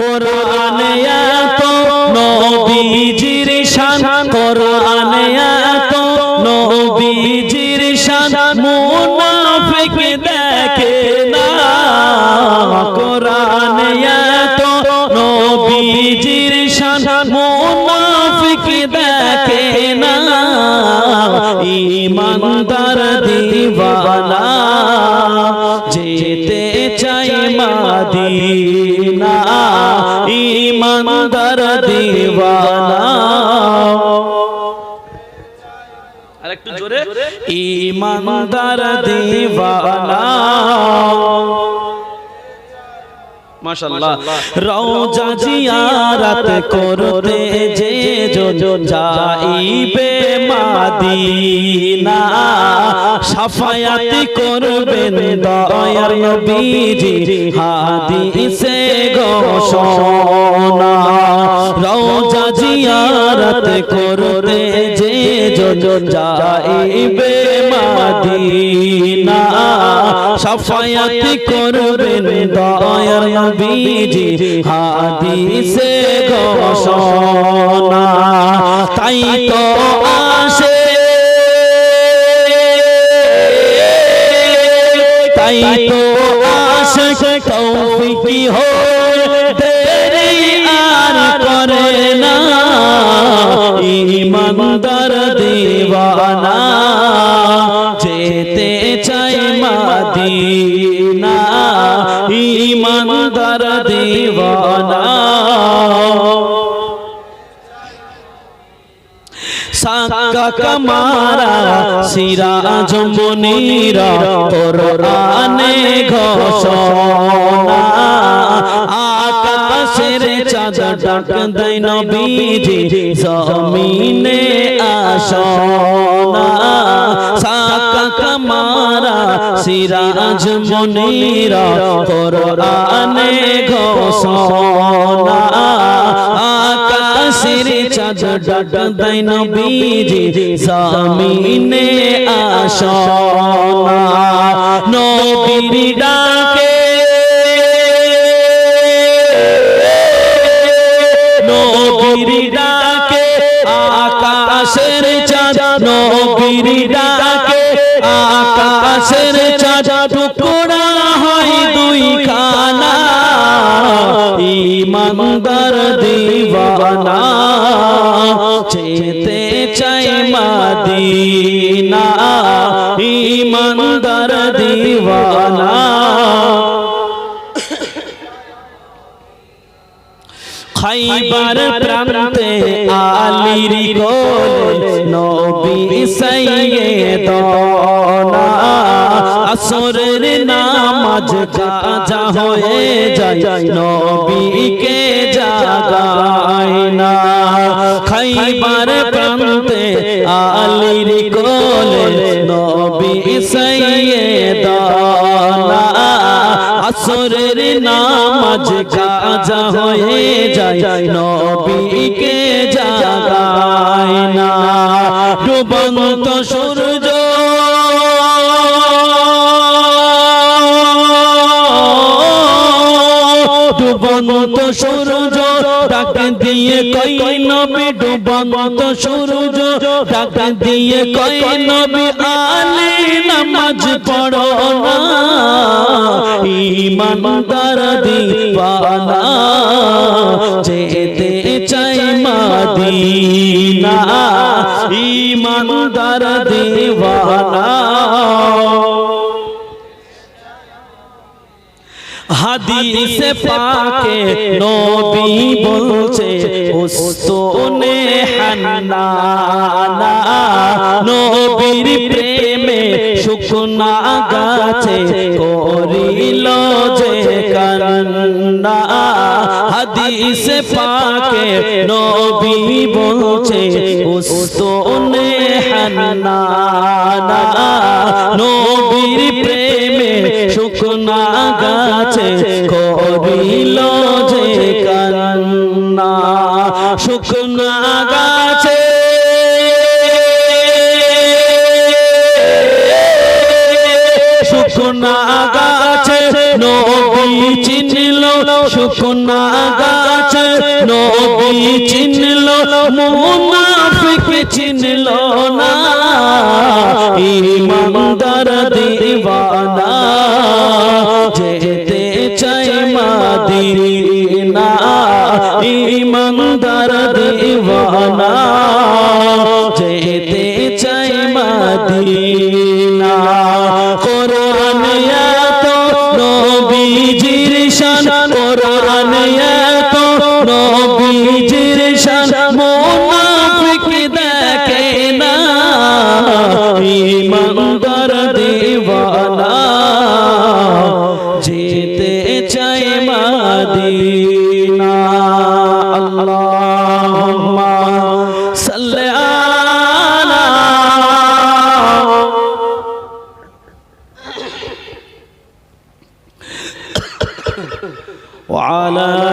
কোরআনে এত নবীজির শান, কোরআনে এত নবীজির শান, মুনাফিক দেখে না। কোরআনে এত নবীজির শান, মুনাফিক দেখে না। ইমানদার দিওয়ানা, যেতে চাই মাদিনা। ইমানদার দিবালা মাশাআল্লাহ। রওজা জিয়ারত করতে যে যাইবে মাদিনা শাফায়াত করবেন দয়ার নবীজি, হাদিসে ঘোষণা। রওজা জিয়ারত করতে যে জন যাইবে মাদিনা শাফায়াত করবেন দয়ার নবীজি হাদিসে ঘোষণা তাই তো আসে। তাই তো আসে তৌফিকি হয় ইমানদার দিওয়ানা। সাকা কামারা সিরাজ মুনিরা কোরআনে ঘোষণা। আকাশের চাঁদ ডাক দেয় নবীজি, জমিনে আসনা। সিরাজ মুনিরা কোরআনে ঘোষণা আকাশের চাঁদ ডাক দেয় নবীজি জমিনে আসনা নবীর ডাকে আকাশের চাঁদ টুকরা হয় দুই খানা ইমানদার দিওয়ানা চেতে চাই মাদিনা ইমানদার দিওয়ানা খাইবার প্রান্তে আলির কোলে নবী সাইয়েদনা আসরের নামাজ কাজা হয়ে যায় নবীকে জাগায় না। খাইবার প্রান্তে আলির কোলে নবী সাইয়েদনা আসরের নামাজ কাজা হয়ে যায় নবীকে জাগায় না। ডুবন্ত সূর্য। ডুবন্ত সূর্য ডাক দিয়ে কই নবী ডুবন্ত সূর্য? ডাক দিয়ে কই নবী আলী নামাজ পড়ো না। ইমানদার দিওয়ানা যেতে চাই মাদিনা। ইমানদার দিওয়ানা হাদিসে পাকে নবী বলছে উস্তনে হান্নানা। নবীর প্রেমে শুকনা গাছে করিল যে কান্না। হাদিসে পাকে নবী বলছে উস্তনে হান্নানা। নবীর প্রেমে মে শুকনা গাছে করিল যে কান্না। শুকনা গাছে শুকনা গাছে নবী চিনিল, শুকনা গাছে নবী চিনিল, মুনাফিক চিনিল না। ইমানদার দিওয়ানা যেতে চাই মদিনা। কোরআন এত নবীজির শান কোরআন এত নবী على